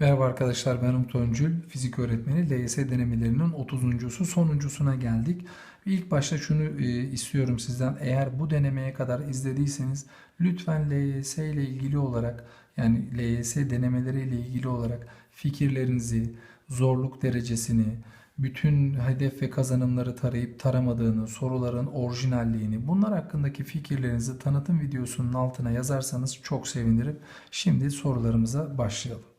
Merhaba arkadaşlar ben Umut Öncül, fizik öğretmeni. LYS denemelerinin 30.sü sonuncusuna geldik. İlk başta şunu e, istiyorum sizden. Eğer bu denemeye kadar izlediyseniz lütfen LYS ile ilgili olarak yani LYS denemeleri ile ilgili olarak fikirlerinizi, zorluk derecesini, bütün hedef ve kazanımları tarayıp taramadığını, soruların orijinalliğini, bunlar hakkındaki fikirlerinizi tanıtım videosunun altına yazarsanız çok sevinirim. Şimdi sorularımıza başlayalım.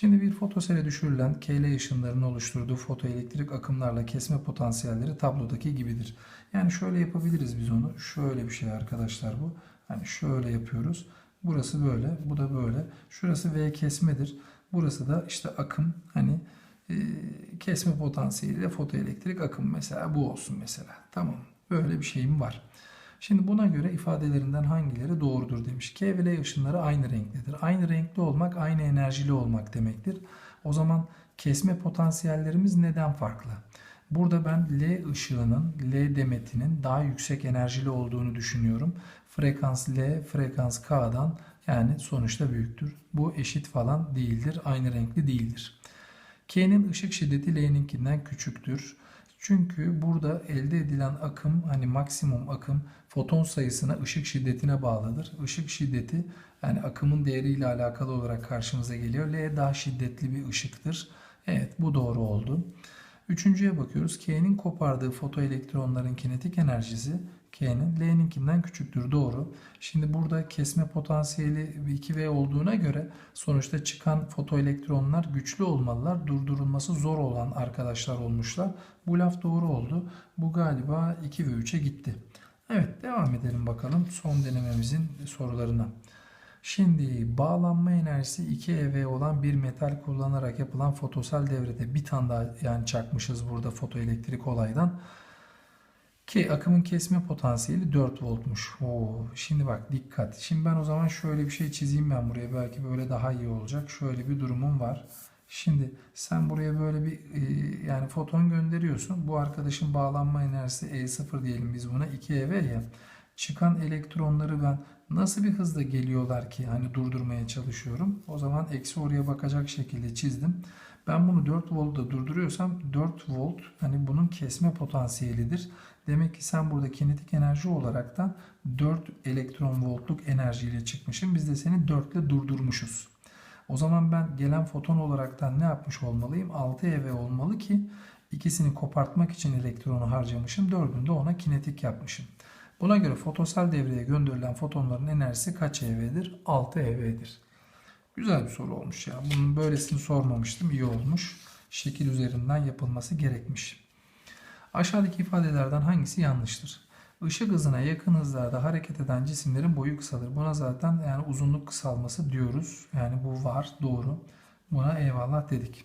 Şimdi bir fotosele düşürülen KL ışınlarının oluşturduğu fotoelektrik akımlarla kesme potansiyelleri tablodaki gibidir. Yani şöyle yapabiliriz biz onu. Şöyle bir şey arkadaşlar bu. Hani şöyle yapıyoruz. Burası böyle, bu da böyle. Şurası V kesmedir. Burası da işte akım hani e, kesme potansiyeliyle fotoelektrik akım mesela bu olsun mesela. Tamam. Böyle bir şeyim var. Şimdi buna göre ifadelerinden hangileri doğrudur demiş. K ve L ışınları aynı renklidir. Aynı renkli olmak aynı enerjili olmak demektir. O zaman kesme potansiyellerimiz neden farklı? Burada ben L ışığının, L demetinin daha yüksek enerjili olduğunu düşünüyorum. Frekans L, frekans K'dan yani sonuçta büyüktür. Bu eşit falan değildir, aynı renkli değildir. K'nin ışık şiddeti L'ninkinden küçüktür. Çünkü burada elde edilen akım hani maksimum akım foton sayısına ışık şiddetine bağlıdır. Işık şiddeti yani akımın değeriyle alakalı olarak karşımıza geliyor. L daha şiddetli bir ışıktır. Evet bu doğru oldu. Üçüncüye bakıyoruz. K'nin kopardığı fotoelektronların kinetik enerjisi K'nin L'ninkinden küçüktür. Doğru. Şimdi burada kesme potansiyeli 2V olduğuna göre sonuçta çıkan fotoelektronlar güçlü olmalılar. Durdurulması zor olan arkadaşlar olmuşlar. Bu laf doğru oldu. Bu galiba 2 ve 3'e gitti. Evet devam edelim bakalım son denememizin sorularına. Şimdi bağlanma enerjisi 2 ev olan bir metal kullanarak yapılan fotosal devrede bir tane daha yani çakmışız burada fotoelektrik olaydan. Ki akımın kesme potansiyeli 4 voltmuş. Oo, şimdi bak dikkat. Şimdi ben o zaman şöyle bir şey çizeyim ben buraya. Belki böyle daha iyi olacak. Şöyle bir durumum var. Şimdi sen buraya böyle bir e, yani foton gönderiyorsun. Bu arkadaşın bağlanma enerjisi E0 diyelim biz buna 2ev ya. Çıkan elektronları ben nasıl bir hızla geliyorlar ki hani durdurmaya çalışıyorum. O zaman eksi oraya bakacak şekilde çizdim. Ben bunu 4 voltta durduruyorsam 4 volt hani bunun kesme potansiyelidir. Demek ki sen burada kinetik enerji olarak da 4 elektron voltluk enerjiyle çıkmışsın. Biz de seni 4 ile durdurmuşuz. O zaman ben gelen foton olaraktan ne yapmış olmalıyım? 6 ev olmalı ki ikisini kopartmak için elektronu harcamışım. Dördünde ona kinetik yapmışım. Buna göre fotosal devreye gönderilen fotonların enerjisi kaç EV'dir? 6 EV'dir. Güzel bir soru olmuş ya. Bunun böylesini sormamıştım. İyi olmuş. Şekil üzerinden yapılması gerekmiş. Aşağıdaki ifadelerden hangisi yanlıştır? Işık hızına yakın hızlarda hareket eden cisimlerin boyu kısalır. Buna zaten yani uzunluk kısalması diyoruz. Yani bu var, doğru. Buna eyvallah dedik.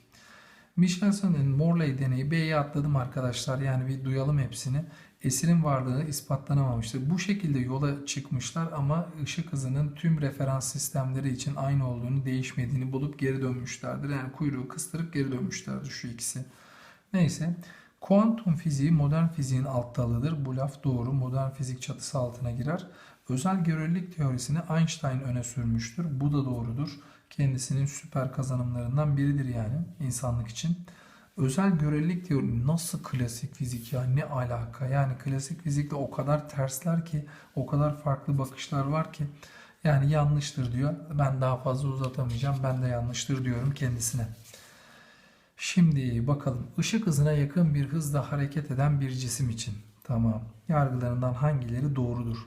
Michelson'ın Morley deneyi B'ye atladım arkadaşlar. Yani bir duyalım hepsini. Esirin varlığı ispatlanamamıştır. Bu şekilde yola çıkmışlar ama ışık hızının tüm referans sistemleri için aynı olduğunu, değişmediğini bulup geri dönmüşlerdir. Yani kuyruğu kıstırıp geri dönmüşlerdir şu ikisi. Neyse. Kuantum fiziği modern fiziğin alt dalıdır. Bu laf doğru. Modern fizik çatısı altına girer. Özel görelilik teorisini Einstein öne sürmüştür. Bu da doğrudur. Kendisinin süper kazanımlarından biridir yani insanlık için. Özel görelilik teorisi nasıl klasik fizik ya ne alaka? Yani klasik fizikle o kadar tersler ki o kadar farklı bakışlar var ki yani yanlıştır diyor. Ben daha fazla uzatamayacağım. Ben de yanlıştır diyorum kendisine. Şimdi bakalım ışık hızına yakın bir hızla hareket eden bir cisim için. Tamam. Yargılarından hangileri doğrudur?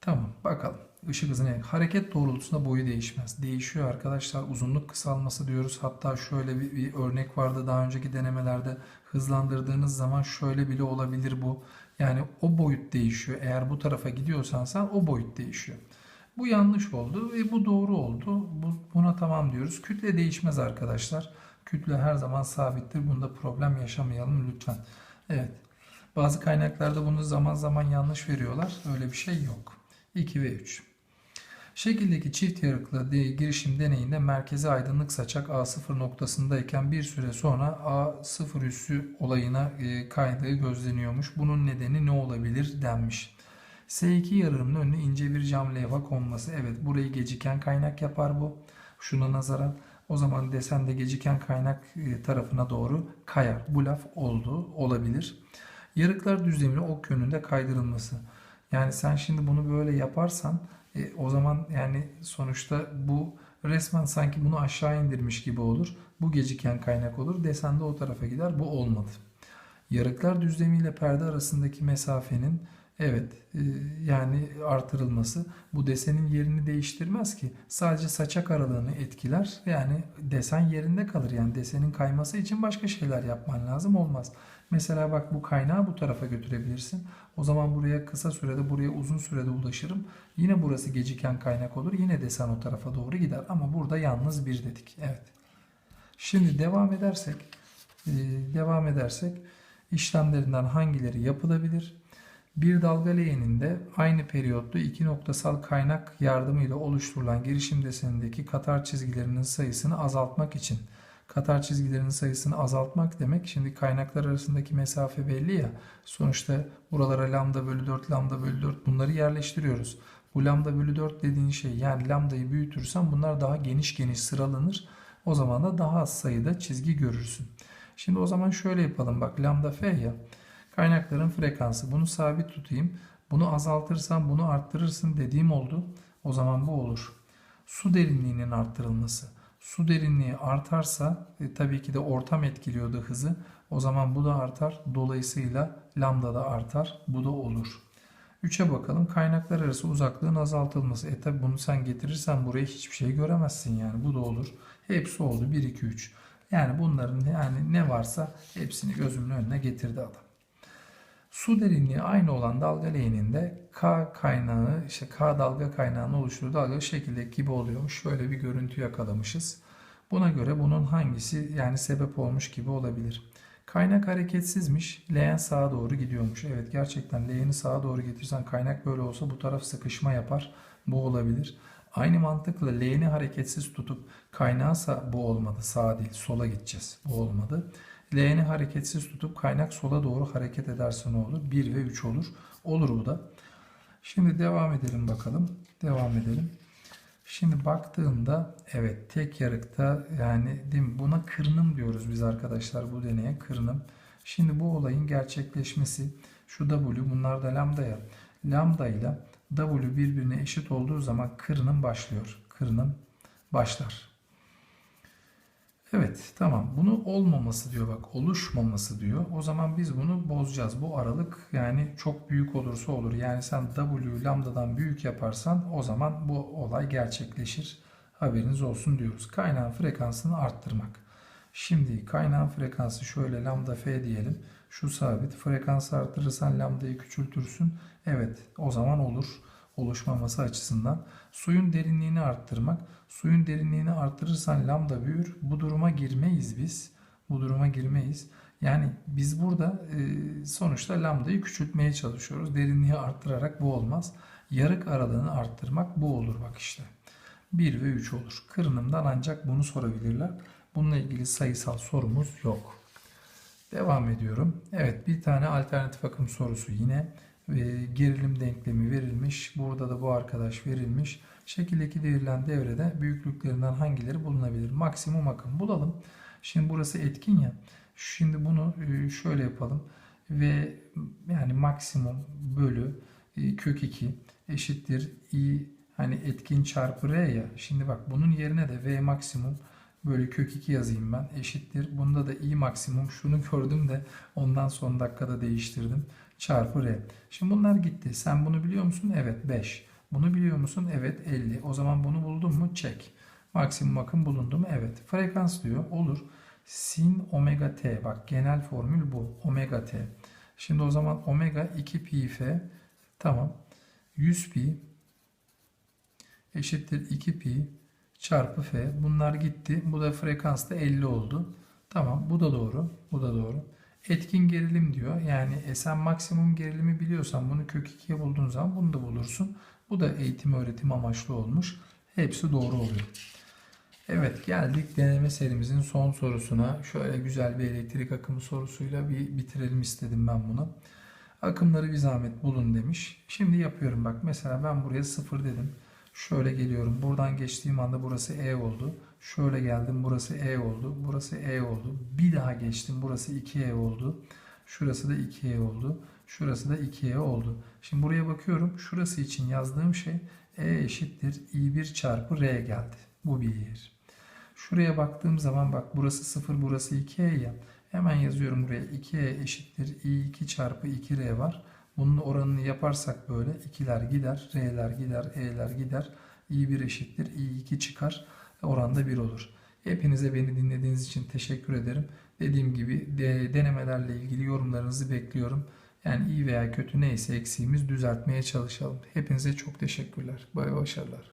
Tamam bakalım. Işık hızına hareket doğrultusunda boyu değişmez. Değişiyor arkadaşlar. Uzunluk kısalması diyoruz. Hatta şöyle bir, bir örnek vardı daha önceki denemelerde. Hızlandırdığınız zaman şöyle bile olabilir bu. Yani o boyut değişiyor. Eğer bu tarafa gidiyorsan sen o boyut değişiyor. Bu yanlış oldu ve bu doğru oldu. Bu, buna tamam diyoruz. Kütle değişmez arkadaşlar. Kütle her zaman sabittir. Bunda problem yaşamayalım lütfen. Evet. Bazı kaynaklarda bunu zaman zaman yanlış veriyorlar. Öyle bir şey yok. 2 ve 3. Şekildeki çift yarıklı girişim deneyinde merkezi aydınlık saçak A0 noktasındayken bir süre sonra A0 üssü olayına e, kaydığı gözleniyormuş. Bunun nedeni ne olabilir denmiş. S2 yarığının önüne ince bir cam levha konması. Evet burayı geciken kaynak yapar bu. Şuna nazaran O zaman desen de geciken kaynak e, tarafına doğru kayar. Bu laf oldu, olabilir. Yarıklar düzleminin ok yönünde kaydırılması. Yani sen şimdi bunu böyle yaparsan e, o zaman yani sonuçta bu resmen sanki bunu aşağı indirmiş gibi olur. Bu geciken kaynak olur. Desen de o tarafa gider. Bu olmadı. Yarıklar düzlemi ile perde arasındaki mesafenin evet e, yani artırılması bu desenin yerini değiştirmez ki. Sadece saçak aralığını etkiler. Yani desen yerinde kalır. Yani desenin kayması için başka şeyler yapman lazım olmaz. Mesela bak bu kaynağı bu tarafa götürebilirsin. O zaman buraya kısa sürede buraya uzun sürede ulaşırım. Yine burası geciken kaynak olur. Yine desen o tarafa doğru gider. Ama burada yalnız bir dedik. Evet. Şimdi devam edersek e, devam edersek işlemlerinden hangileri yapılabilir? Bir dalga leğeninde aynı periyotlu iki noktasal kaynak yardımıyla oluşturulan girişim desenindeki katar çizgilerinin sayısını azaltmak için katar çizgilerinin sayısını azaltmak demek şimdi kaynaklar arasındaki mesafe belli ya sonuçta buralara lambda bölü 4 lambda bölü 4 bunları yerleştiriyoruz. Bu lambda bölü 4 dediğin şey yani lambdayı büyütürsen bunlar daha geniş geniş sıralanır. O zaman da daha az sayıda çizgi görürsün. Şimdi o zaman şöyle yapalım bak lambda f ya kaynakların frekansı bunu sabit tutayım. Bunu azaltırsam bunu arttırırsın dediğim oldu. O zaman bu olur. Su derinliğinin arttırılması. Su derinliği artarsa e, tabii ki de ortam etkiliyordu hızı. O zaman bu da artar. Dolayısıyla lambda da artar. Bu da olur. 3'e bakalım. Kaynaklar arası uzaklığın azaltılması. E tabi bunu sen getirirsen buraya hiçbir şey göremezsin yani. Bu da olur. Hepsi oldu. 1, 2, 3. Yani bunların yani ne varsa hepsini gözümün önüne getirdi adam. Su derinliği aynı olan dalga leğeninde K kaynağı, işte K dalga kaynağını oluşturduğu dalga şekildeki gibi oluyormuş. Şöyle bir görüntü yakalamışız. Buna göre bunun hangisi yani sebep olmuş gibi olabilir. Kaynak hareketsizmiş. Leğen sağa doğru gidiyormuş. Evet gerçekten leğeni sağa doğru getirsen kaynak böyle olsa bu taraf sıkışma yapar. Bu olabilir. Aynı mantıkla leğeni hareketsiz tutup kaynağısa bu olmadı. Sağa değil sola gideceğiz. Bu olmadı. Leğeni hareketsiz tutup kaynak sola doğru hareket ederse ne olur? 1 ve 3 olur. Olur bu da. Şimdi devam edelim bakalım. Devam edelim. Şimdi baktığımda evet tek yarıkta yani değil mi? buna kırınım diyoruz biz arkadaşlar bu deneye kırınım. Şimdi bu olayın gerçekleşmesi şu W bunlar da lambda ya. Lambda ile W birbirine eşit olduğu zaman kırınım başlıyor. Kırınım başlar. Evet tamam bunu olmaması diyor bak oluşmaması diyor. O zaman biz bunu bozacağız. Bu aralık yani çok büyük olursa olur. Yani sen W lambdadan büyük yaparsan o zaman bu olay gerçekleşir. Haberiniz olsun diyoruz. Kaynağın frekansını arttırmak. Şimdi kaynağın frekansı şöyle lambda f diyelim. Şu sabit. Frekansı arttırırsan lambdayı küçültürsün. Evet o zaman olur oluşmaması açısından. Suyun derinliğini arttırmak. Suyun derinliğini arttırırsan lambda büyür. Bu duruma girmeyiz biz. Bu duruma girmeyiz. Yani biz burada e, sonuçta lambdayı küçültmeye çalışıyoruz. Derinliği arttırarak bu olmaz. Yarık aralığını arttırmak bu olur bak işte. 1 ve 3 olur. Kırınımdan ancak bunu sorabilirler. Bununla ilgili sayısal sorumuz yok. Devam ediyorum. Evet bir tane alternatif akım sorusu yine gerilim denklemi verilmiş. Burada da bu arkadaş verilmiş. Şekildeki verilen devrede büyüklüklerinden hangileri bulunabilir? Maksimum akım bulalım. Şimdi burası etkin ya. Şimdi bunu e, şöyle yapalım. Ve yani maksimum bölü e, kök 2 eşittir i hani etkin çarpı r ya. Şimdi bak bunun yerine de v maksimum bölü kök 2 yazayım ben eşittir. Bunda da i maksimum şunu gördüm de ondan son dakikada değiştirdim çarpı R. Şimdi bunlar gitti. Sen bunu biliyor musun? Evet 5. Bunu biliyor musun? Evet 50. O zaman bunu buldun mu? Çek. Maksimum akım bulundu mu? Evet. Frekans diyor. Olur. Sin omega t. Bak genel formül bu. Omega t. Şimdi o zaman omega 2 pi f. Tamam. 100 pi eşittir 2 pi çarpı f. Bunlar gitti. Bu da frekans da 50 oldu. Tamam. Bu da doğru. Bu da doğru etkin gerilim diyor. Yani sen maksimum gerilimi biliyorsan bunu kök 2'ye bulduğun zaman bunu da bulursun. Bu da eğitim öğretim amaçlı olmuş. Hepsi doğru oluyor. Evet geldik deneme serimizin son sorusuna. Şöyle güzel bir elektrik akımı sorusuyla bir bitirelim istedim ben bunu. Akımları bir zahmet bulun demiş. Şimdi yapıyorum bak mesela ben buraya 0 dedim. Şöyle geliyorum. Buradan geçtiğim anda burası E oldu. Şöyle geldim. Burası E oldu. Burası E oldu. Bir daha geçtim. Burası 2E oldu. Şurası da 2E oldu. Şurası da 2E oldu. Şimdi buraya bakıyorum. Şurası için yazdığım şey E eşittir I1 çarpı R geldi. Bu bir yer. Şuraya baktığım zaman bak burası 0 burası 2E ya. Hemen yazıyorum buraya 2E eşittir I2 çarpı 2R var. Bunun oranını yaparsak böyle 2'ler gider, R'ler gider, E'ler gider. I1 eşittir I2 çıkar. Oranda 1 olur. Hepinize beni dinlediğiniz için teşekkür ederim. Dediğim gibi de, denemelerle ilgili yorumlarınızı bekliyorum. Yani iyi veya kötü neyse eksiğimiz düzeltmeye çalışalım. Hepinize çok teşekkürler. Bay başarılar.